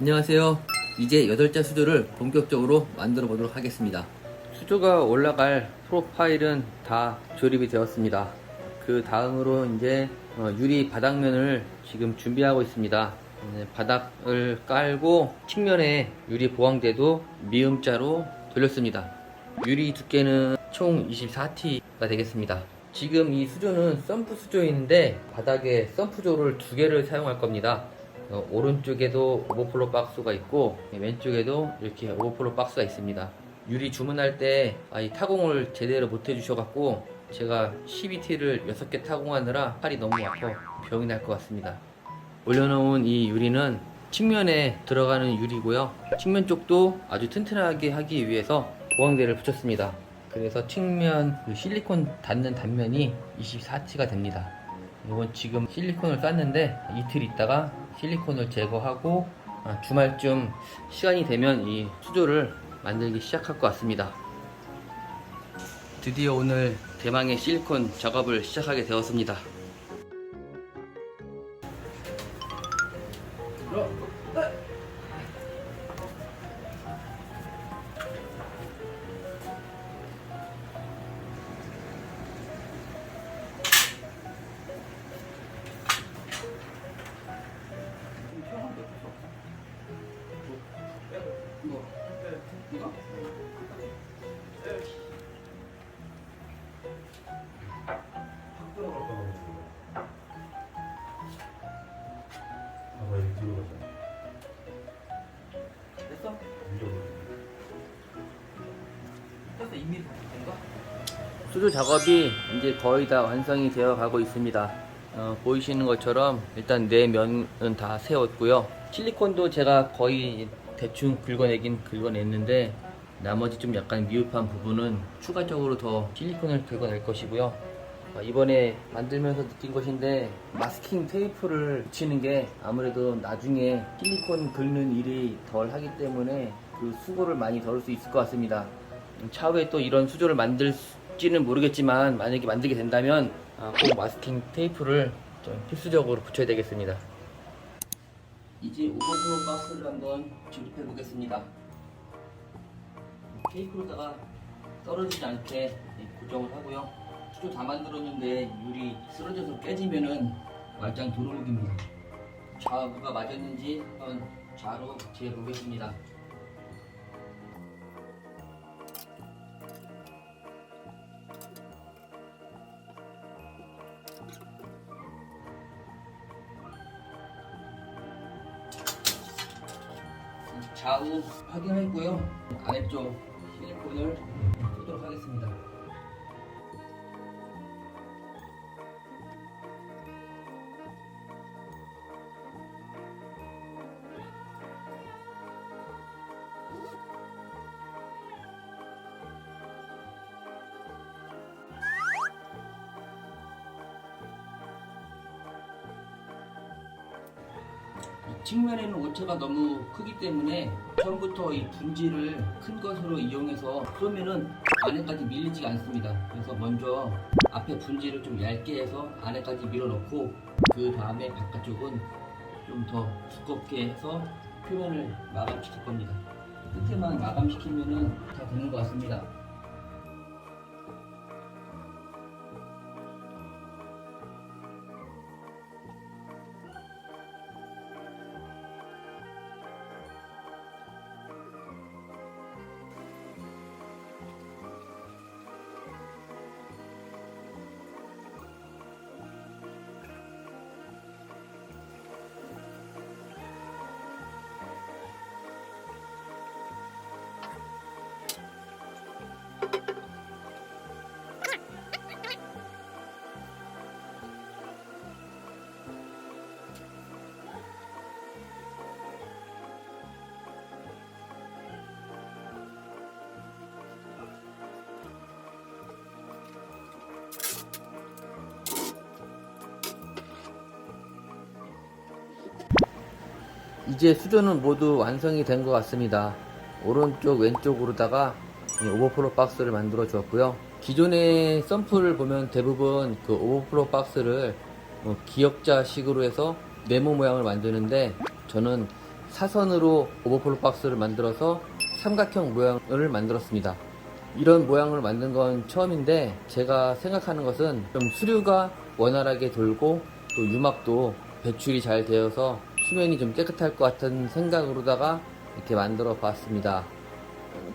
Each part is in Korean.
안녕하세요. 이제 여덟자 수조를 본격적으로 만들어 보도록 하겠습니다. 수조가 올라갈 프로파일은 다 조립이 되었습니다. 그 다음으로 이제 어, 유리 바닥면을 지금 준비하고 있습니다. 네, 바닥을 깔고 측면에 유리 보강대도 미음자로 돌렸습니다. 유리 두께는 총 24T가 되겠습니다. 지금 이 수조는 썬프 수조인데 바닥에 썬프조를 두 개를 사용할 겁니다. 어, 오른쪽에도 오버플로 박스가 있고 왼쪽에도 이렇게 오버플로 박스가 있습니다. 유리 주문할 때 아, 이 타공을 제대로 못 해주셔갖고 제가 12T를 6개 타공하느라 팔이 너무 아파 병이 날 것 같습니다. 올려놓은 이 유리는 측면에 들어가는 유리고요. 측면 쪽도 아주 튼튼하게 하기 위해서 보강대를 붙였습니다. 그래서 측면 그 실리콘 닿는 단면이 24T가 됩니다. 이건 지금 실리콘을 쌌는데 이틀 있다가 실리콘을 제거하고 아, 주말쯤 시간이 되면 이 수조를 만들기 시작할 것 같습니다. 드디어 오늘 대망의 실리콘 작업을 시작하게 되었습니다. 수조 작업이 이제 거의 다 완성이 되어 가고 있습니다. 어, 보이시는 것처럼 일단 네 면은 다 세웠고요. 실리콘도 제가 거의 대충 긁어내긴 긁어냈는데 나머지 좀 약간 미흡한 부분은 추가적으로 더 실리콘을 긁어낼 것이고요. 어, 이번에 만들면서 느낀 것인데 마스킹 테이프를 붙이는 게 아무래도 나중에 실리콘 긁는 일이 덜 하기 때문에 그 수고를 많이 덜을 수 있을 것 같습니다. 음, 차후에 또 이런 수조를 만들지는 모르겠지만 만약에 만들게 된다면 아, 꼭 마스킹 테이프를 좀 필수적으로 붙여야 되겠습니다. 이제 오버프로 박스를 한번 조립해 보겠습니다. 테이프로다가 떨어지지 않게 고정을 하고요. 수조 다 만들었는데 유리 쓰러져서 깨지면은 말짱 도루묵입니다. 좌우가 맞았는지 한번 좌로 재보겠습니다. 좌우 확인했고요. 아래쪽 실리콘을 쏘도록 하겠습니다. 측면에는 오차가 너무 크기 때문에 처음부터 이 분지를 큰 것으로 이용해서 쏘면은 안에까지 밀리지가 않습니다. 그래서 먼저 앞에 분지를 좀 얇게 해서 안에까지 밀어넣고 그 다음에 바깥쪽은 좀 더 두껍게 해서 표면을 마감시킬 겁니다. 끝에만 마감시키면은 다 되는 것 같습니다. 이제 수조는 모두 완성이 된 것 같습니다. 오른쪽 왼쪽으로다가 이 오버플로 박스를 만들어 주었고요. 기존의 썬프를 보면 대부분 그 오버플로 박스를 뭐 기역자식으로 해서 네모 모양을 만드는데 저는 사선으로 오버플로 박스를 만들어서 삼각형 모양을 만들었습니다. 이런 모양을 만든 건 처음인데 제가 생각하는 것은 좀 수류가 원활하게 돌고 또 유막도 배출이 잘 되어서 수면이 좀 깨끗할 것 같은 생각으로다가 이렇게 만들어 봤습니다.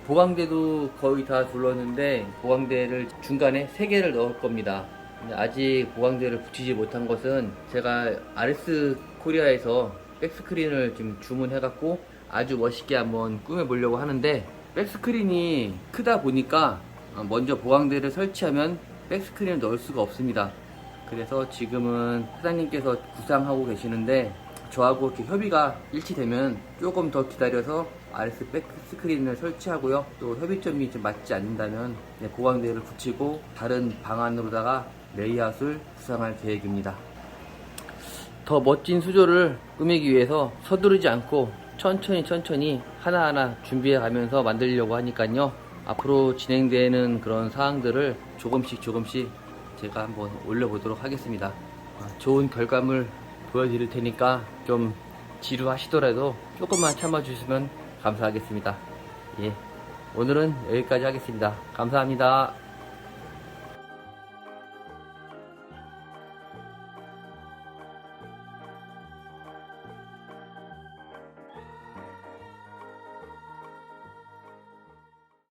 보강대도 거의 다 둘렀는데 보강대를 중간에 3개를 넣을 겁니다. 아직 보강대를 붙이지 못한 것은 제가 RS 코리아에서 백스크린을 지금 주문해갖고 아주 멋있게 한번 꾸며보려고 하는데 백스크린이 크다 보니까 먼저 보강대를 설치하면 백스크린을 넣을 수가 없습니다. 그래서 지금은 사장님께서 구상하고 계시는데 저하고 이렇게 협의가 일치되면 조금 더 기다려서 RS 백스크린을 설치하고요. 또 협의점이 좀 맞지 않는다면 네, 보강대를 붙이고 다른 방안으로다가 레이아웃을 구상할 계획입니다. 더 멋진 수조를 꾸미기 위해서 서두르지 않고 천천히 천천히 하나하나 준비해 가면서 만들려고 하니까요. 앞으로 진행되는 그런 사항들을 조금씩 조금씩 제가 한번 올려보도록 하겠습니다. 아, 좋은 결과물 보여드릴 테니까 좀 지루하시더라도 조금만 참아주시면 감사하겠습니다. 예. 오늘은 여기까지 하겠습니다. 감사합니다.